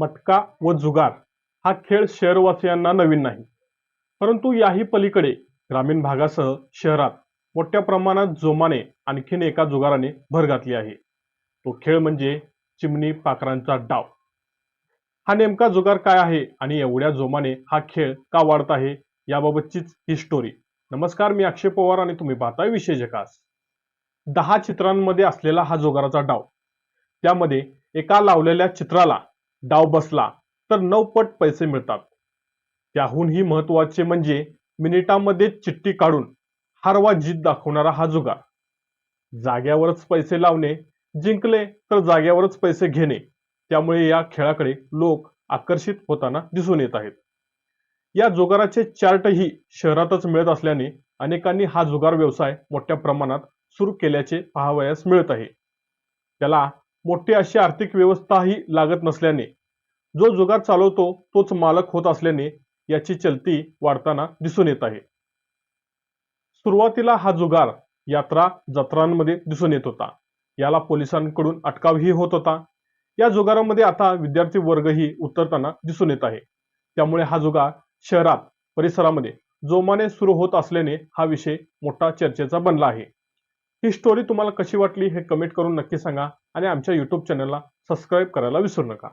मटका व जुगार हा खेळ शहरवासियांना नवीन नाही. परंतु याही पलीकडे ग्रामीण भागासह शहरात मोठ्या प्रमाणात जोमाने आणखीन एका जुगाराने भर घातली आहे. तो खेळ म्हणजे चिमणी पाखरांचा डाव. हा नेमका जुगार काय आहे आणि एवढ्या जोमाने हा खेळ का वाढत आहे याबाबतचीच ही स्टोरी नमस्कार मी अक्षय पवार आणि तुम्ही पाहताय विशेष जकास दहा चित्रांमध्ये असलेला हा जुगाराचा डाव. त्यामध्ये एका लावलेल्या चित्राला डाव बसला तर नऊ पट पैसे मिळतात. त्याहूनही महत्त्वाचे म्हणजे मिनिटामध्ये चिठ्ठी काढून हारवा जीत दाखवणारा हा जुगार. जाग्यावरच पैसे लावणे जिंकले तर जाग्यावरच पैसे घेणे त्यामुळे या खेळाकडे लोक आकर्षित होताना दिसून येत आहेत. या जुगाराचे चार्टही शहरातच मिळत असल्याने अनेकांनी हा जुगार व्यवसाय मोठ्या प्रमाणात सुरू केल्याचे पाहावयास मिळत आहे. त्याला मोठी अशी आर्थिक व्यवस्थाही लागत नसल्याने जो जुगार चालवतो तोच मालक होत असल्याने याची चलती वाढताना दिसून येत आहे. सुरुवातीला हा जुगार यात्रा जत्रांमध्ये दिसून येत होता. याला पोलिसांकडून अटकावही होत होता. या जुगारामध्ये आता विद्यार्थी वर्गही उतरताना दिसून येत आहे. त्यामुळे हा जुगार शहरात परिसरामध्ये जोमाने सुरू होत असल्याने हा विषय मोठा चर्चेचा बनला आहे. ही स्टोरी तुम्हाला कशी वाटली हे कमेंट करून नक्की सांगा. आणि आमच्या यूट्यूब चॅनलला सबस्क्राईब करायला विसरू नका.